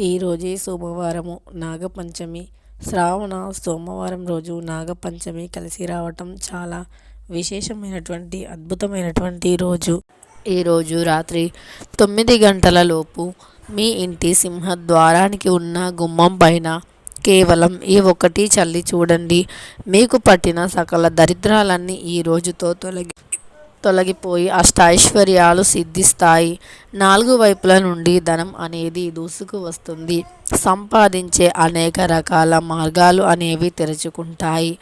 ఈరోజే సోమవారము నాగపంచమి. శ్రావణ సోమవారం రోజు నాగపంచమి కలిసి రావటం చాలా విశేషమైనటువంటి అద్భుతమైనటువంటి రోజు. ఈరోజు రాత్రి తొమ్మిది గంటల లోపు మీ ఇంటి సింహద్వారానికి ఉన్న గుమ్మం పైన కేవలం ఈ ఒక్కటి చల్లి చూడండి. మీకు పట్టిన సకల దరిద్రాలన్నీ ఈ రోజుతో తొలగి తొలగిపోయి అష్టైశ్వర్యాలు సిద్ధిస్తాయి. నాలుగు వైపుల నుండి ధనం అనేది దూసుకు వస్తుంది. సంపాదించే అనేక రకాల మార్గాలు అనేవి తెరుచుకుంటాయి.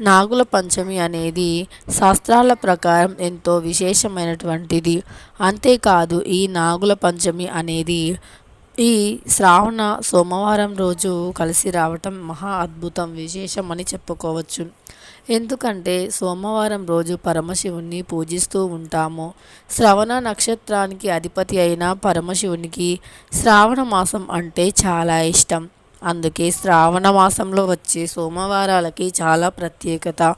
నాగుల పంచమి అనేది శాస్త్రాల ప్రకారం ఎంతో విశేషమైనటువంటిది. అంతేకాదు ఈ నాగుల పంచమి అనేది ఈ శ్రావణ సోమవారం రోజు కలిసి రావటం మహా అద్భుతం విశేషం అని చెప్పుకోవచ్చు. ఎందుకంటే సోమవారం రోజు పరమశివుణ్ణి పూజిస్తూ ఉంటాము. శ్రవణ నక్షత్రానికి అధిపతి అయిన పరమశివునికి శ్రావణ మాసం అంటే చాలా ఇష్టం. అందుకే శ్రావణ మాసంలో వచ్చే సోమవారాలకి చాలా ప్రత్యేకత.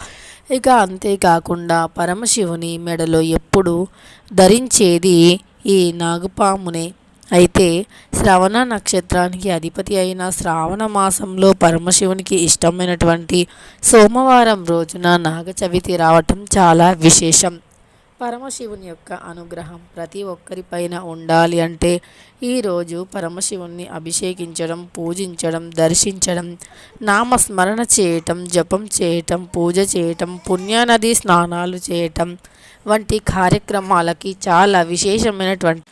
ఇక అంతేకాకుండా పరమశివుని మెడలో ఎప్పుడు ధరించేది ఈ నాగపామునే. అయితే శ్రవణ నక్షత్రానికి అధిపతి అయిన శ్రావణ మాసంలో పరమశివునికి ఇష్టమైనటువంటి సోమవారం రోజున నాగ చవితి రావటం చాలా విశేషం. పరమశివుని యొక్క అనుగ్రహం ప్రతి ఒక్కరిపైన ఉండాలి అంటే ఈరోజు పరమశివుణ్ణి అభిషేకించడం పూజించడం దర్శించడం నామస్మరణ చేయటం జపం చేయటం పూజ చేయటం పుణ్యానది స్నానాలు చేయటం వంటి కార్యక్రమాలకి చాలా విశేషమైనటువంటి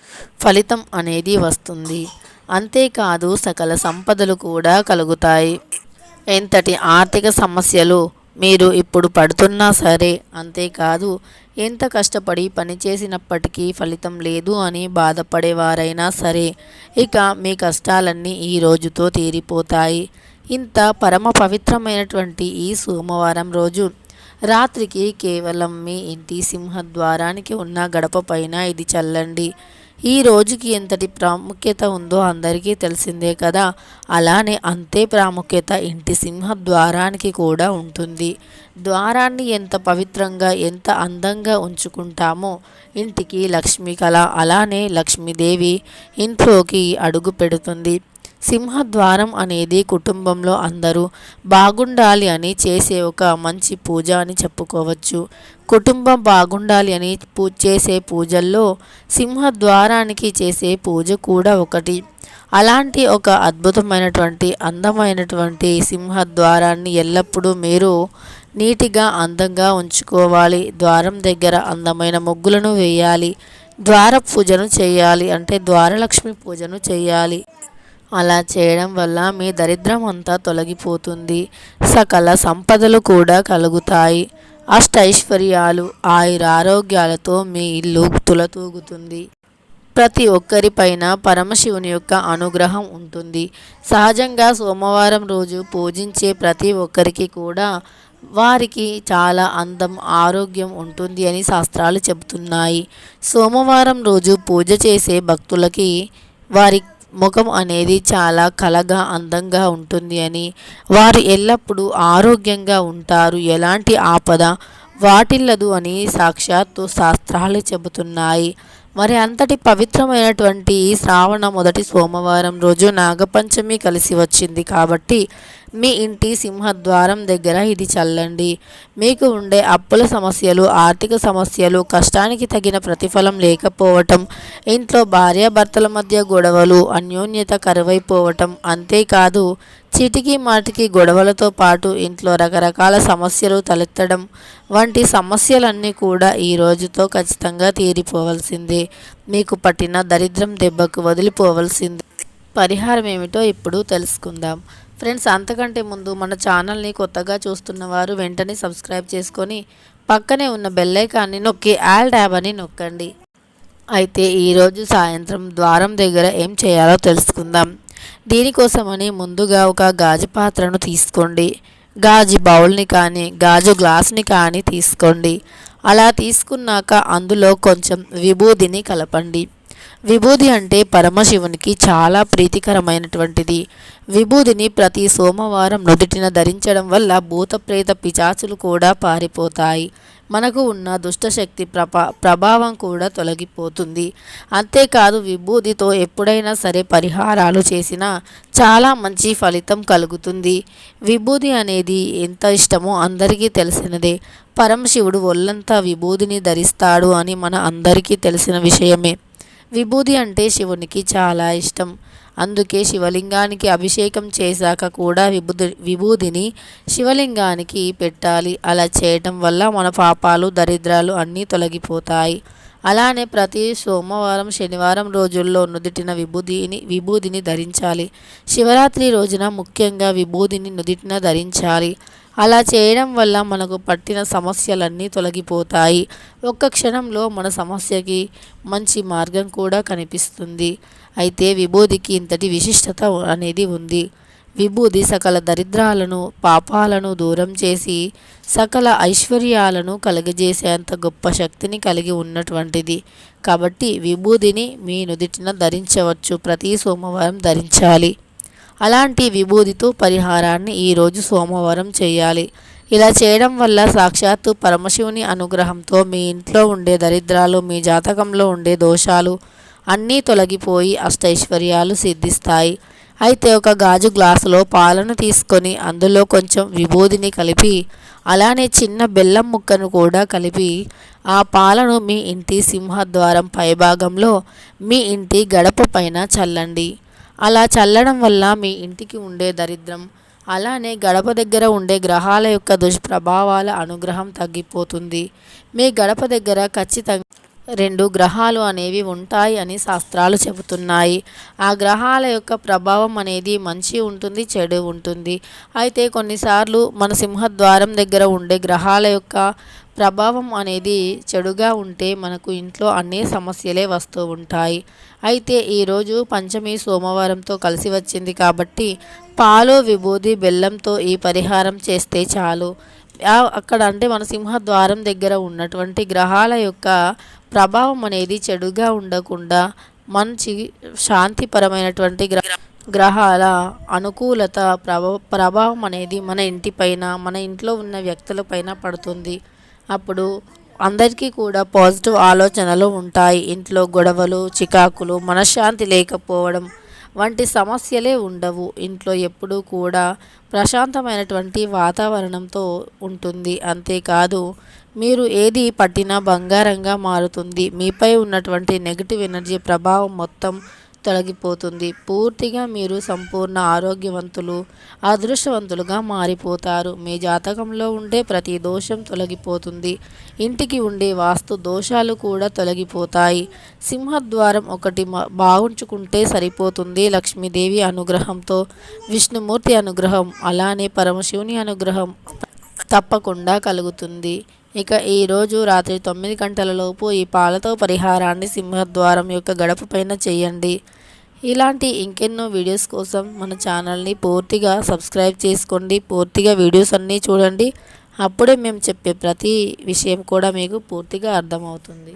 ఫలితం అనేది వస్తుంది. అంతేకాదు సకల సంపదలు కూడా కలుగుతాయి. ఎంతటి ఆర్థిక సమస్యలు మీరు ఇప్పుడు పడుతున్నా సరే అంతేకాదు ఎంత కష్టపడి పనిచేసినప్పటికీ ఫలితం లేదు అని బాధపడేవారైనా సరే ఇక మీ కష్టాలన్నీ ఈ రోజుతో తీరిపోతాయి. ఇంత పరమ పవిత్రమైనటువంటి ఈ సోమవారం రోజు రాత్రికి కేవలం మీ ఇంటి సింహద్వారానికి ఉన్న గడప పైన ఇది చల్లండి. ఈ రోజుకి ఎంతటి ప్రాముఖ్యత ఉందో అందరికీ తెలిసిందే కదా. అలానే అంతే ప్రాముఖ్యత ఇంటి సింహ ద్వారానికి కూడా ఉంటుంది. ద్వారాన్ని ఎంత పవిత్రంగా ఎంత అందంగా ఉంచుకుంటామో ఇంటికి లక్ష్మీ కళ అలానే లక్ష్మీదేవి ఇంట్లోకి అడుగు పెడుతుంది. సింహద్వారం అనేది కుటుంబంలో అందరూ బాగుండాలి అని చేసే ఒక మంచి పూజ అని చెప్పుకోవచ్చు. కుటుంబం బాగుండాలి అని పూ చేసే పూజల్లో సింహద్వారానికి చేసే పూజ కూడా ఒకటి. అలాంటి ఒక అద్భుతమైనటువంటి అందమైనటువంటి సింహద్వారాన్ని ఎల్లప్పుడూ మీరు నీటిగా అందంగా ఉంచుకోవాలి. ద్వారం దగ్గర అందమైన ముగ్గులను వేయాలి. ద్వార పూజను చేయాలి అంటే ద్వారలక్ష్మి పూజను చేయాలి. అలా చేయడం వల్ల మీ దరిద్రం అంతా తొలగిపోతుంది. సకల సంపదలు కూడా కలుగుతాయి. అష్టైశ్వర్యాలు ఆయురారోగ్యాలతో మీ ఇల్లు తులతూగుతుంది. ప్రతి ఒక్కరిపైన పరమశివుని యొక్క అనుగ్రహం ఉంటుంది. సహజంగా సోమవారం రోజు పూజించే ప్రతి ఒక్కరికి కూడా వారికి చాలా అందం ఆరోగ్యం ఉంటుంది అని శాస్త్రాలు చెబుతున్నాయి. సోమవారం రోజు పూజ చేసే భక్తులకి వారి ముఖం అనేది చాలా కలగా అందంగా ఉంటుంది అని. వారు ఎల్లప్పుడూ ఆరోగ్యంగా ఉంటారు. ఎలాంటి ఆపద? వాటిల్లదు అని సాక్షాత్తు శాస్త్రాలు చెబుతున్నాయి. మరి అంతటి పవిత్రమైనటువంటి శ్రావణ మొదటి సోమవారం రోజు నాగపంచమి కలిసి వచ్చింది కాబట్టి మీ ఇంటి సింహద్వారం దగ్గర ఇది చల్లండి. మీకు ఉండే అప్పుల సమస్యలు ఆర్థిక సమస్యలు కష్టానికి తగిన ప్రతిఫలం లేకపోవటం ఇంట్లో భార్యాభర్తల మధ్య గొడవలు అన్యోన్యత కరువైపోవటం అంతేకాదు చిటికి మాటికి గొడవలతో పాటు ఇంట్లో రకరకాల సమస్యలు తలెత్తడం వంటి సమస్యలన్నీ కూడా ఈ రోజుతో ఖచ్చితంగా తీరిపోవలసిందే. మీకు పట్టిన దరిద్రం దెబ్బకు వదిలిపోవలసింది. పరిహారం ఏమిటో ఇప్పుడు తెలుసుకుందాం. ఫ్రెండ్స్ అంతకంటే ముందు మన ఛానల్ని కొత్తగా చూస్తున్న వారు వెంటనే సబ్స్క్రైబ్ చేసుకొని పక్కనే ఉన్న బెల్లైకాన్ని నొక్కి ఆల్ ట్యాబ్ అని నొక్కండి. అయితే ఈరోజు సాయంత్రం ద్వారం దగ్గర ఏం చేయాలో తెలుసుకుందాం. దీనికోసమని ముందుగా ఒక గాజు పాత్రను తీసుకోండి. గాజు బౌల్ని కానీ గాజు గ్లాస్ని కానీ తీసుకోండి. అలా తీసుకున్నాక అందులో కొంచెం విభూదిని కలపండి. విభూది అంటే పరమశివునికి చాలా ప్రీతికరమైనటువంటిది. విభూదిని ప్రతి సోమవారం నుదుటిన ధరించడం వల్ల భూతప్రేత పిచాచులు కూడా పారిపోతాయి. మనకు ఉన్న దుష్టశక్తి ప్రభా ప్రభావం కూడా తొలగిపోతుంది. అంతేకాదు విభూదితో ఎప్పుడైనా సరే పరిహారాలు చేసినా చాలా మంచి ఫలితం కలుగుతుంది. విభూది అనేది ఎంత ఇష్టమో అందరికీ తెలిసినదే. పరమశివుడు ఒళ్ళంతా విభూదిని ధరిస్తాడు అని మన అందరికీ తెలిసిన విషయమే. విభూది అంటే శివునికి చాలా ఇష్టం. అందుకే శివలింగానికి అభిషేకం చేశాక కూడా విభూది విభూదిని శివలింగానికి పెట్టాలి. అలా చేయటం వల్ల మన పాపాలు దరిద్రాలు అన్నీ తొలగిపోతాయి. అలానే ప్రతి సోమవారం శనివారం రోజుల్లో నుదిటిన విభూదిని విభూదిని ధరించాలి. శివరాత్రి రోజున ముఖ్యంగా విభూదిని నుదిటిన ధరించాలి. అలా చేయడం వల్ల మనకు పట్టిన సమస్యలన్నీ తొలగిపోతాయి. ఒక్క క్షణంలో మన సమస్యకి మంచి మార్గం కూడా కనిపిస్తుంది. అయితే విభూదికి ఇంతటి విశిష్టత అనేది ఉంది. విభూది సకల దరిద్రాలను పాపాలను దూరం చేసి సకల ఐశ్వర్యాలను కలుగజేసేంత గొప్ప శక్తిని కలిగి ఉన్నటువంటిది. కాబట్టి విభూదిని మీ నుదిటిన ధరించవచ్చు ప్రతి సోమవారం ధరించాలి. అలాంటి విభూదితో పరిహారాన్ని ఈరోజు సోమవారం చేయాలి. ఇలా చేయడం వల్ల సాక్షాత్తు పరమశివుని అనుగ్రహంతో మీ ఇంట్లో ఉండే దరిద్రాలు మీ జాతకంలో ఉండే దోషాలు అన్నీ తొలగిపోయి అష్టైశ్వర్యాలు సిద్ధిస్తాయి. అయితే ఒక గాజు గ్లాసులో పాలను తీసుకొని అందులో కొంచెం విభూదిని కలిపి అలానే చిన్న బెల్లం ముక్కను కూడా కలిపి ఆ పాలను మీ ఇంటి సింహద్వారం పైభాగంలో మీ ఇంటి గడప పైన చల్లండి. అలా చల్లడం వల్ల మీ ఇంటికి ఉండే దరిద్రం అలానే గడప దగ్గర ఉండే గ్రహాల యొక్క దుష్ప్రభావాల అనుగ్రహం తగ్గిపోతుంది. మీ గడప దగ్గర ఖచ్చితంగా రెండు గ్రహాలు అనేవి ఉంటాయి అని శాస్త్రాలు చెబుతున్నాయి. ఆ గ్రహాల యొక్క ప్రభావం అనేది మంచి ఉంటుంది చెడు ఉంటుంది. అయితే కొన్నిసార్లు మన సింహద్వారం దగ్గర ఉండే గ్రహాల యొక్క ప్రభావం అనేది చెడుగా ఉంటే మనకు ఇంట్లో అన్ని సమస్యలే వస్తూ ఉంటాయి. అయితే ఈరోజు పంచమి సోమవారంతో కలిసి వచ్చింది కాబట్టి పాలు విభూది బెల్లంతో ఈ పరిహారం చేస్తే చాలు. అక్కడ అంటే మన సింహద్వారం దగ్గర ఉన్నటువంటి గ్రహాల యొక్క ప్రభావం అనేది చెడుగా ఉండకుండా మంచి శాంతిపరమైనటువంటి గ్రహ గ్రహాల అనుకూలత ప్రభావం అనేది మన ఇంటిపైన మన ఇంట్లో ఉన్న వ్యక్తులపైన పడుతుంది. అప్పుడు అందరికీ కూడా పాజిటివ్ ఆలోచనలు ఉంటాయి. ఇంట్లో గొడవలు చికాకులు మనశ్శాంతి లేకపోవడం వంటి సమస్యలే ఉండవు. ఇంట్లో ఎప్పుడూ కూడా ప్రశాంతమైనటువంటి వాతావరణంతో ఉంటుంది. అంతేకాదు మీరు ఏది పట్టినా బంగారంగా మారుతుంది. మీపై ఉన్నటువంటి నెగిటివ్ ఎనర్జీ ప్రభావం మొత్తం తొలగిపోతుంది. పూర్తిగా మీరు సంపూర్ణ ఆరోగ్యవంతులు అదృష్టవంతులుగా మారిపోతారు. మీ జాతకంలో ఉండే ప్రతి దోషం తొలగిపోతుంది. ఇంటికి ఉండే వాస్తు దోషాలు కూడా తొలగిపోతాయి. సింహద్వారం ఒకటి బాగుంచుకుంటే సరిపోతుంది. లక్ష్మీదేవి అనుగ్రహంతో విష్ణుమూర్తి అనుగ్రహం అలానే పరమశివుని అనుగ్రహం తప్పకుండా కలుగుతుంది. ఇక ఈరోజు రాత్రి తొమ్మిది గంటలలోపు ఈ పాలతో పరిహారాన్ని సింహద్వారం యొక్క గడప పైన చేయండి. ఇలాంటి ఇంకెన్నో వీడియోస్ కోసం మన ఛానల్ని పూర్తిగా సబ్స్క్రైబ్ చేసుకోండి. పూర్తిగా వీడియోస్ అన్నీ చూడండి. అప్పుడే మేము చెప్పే ప్రతి విషయం కూడా మీకు పూర్తిగా అర్థమవుతుంది.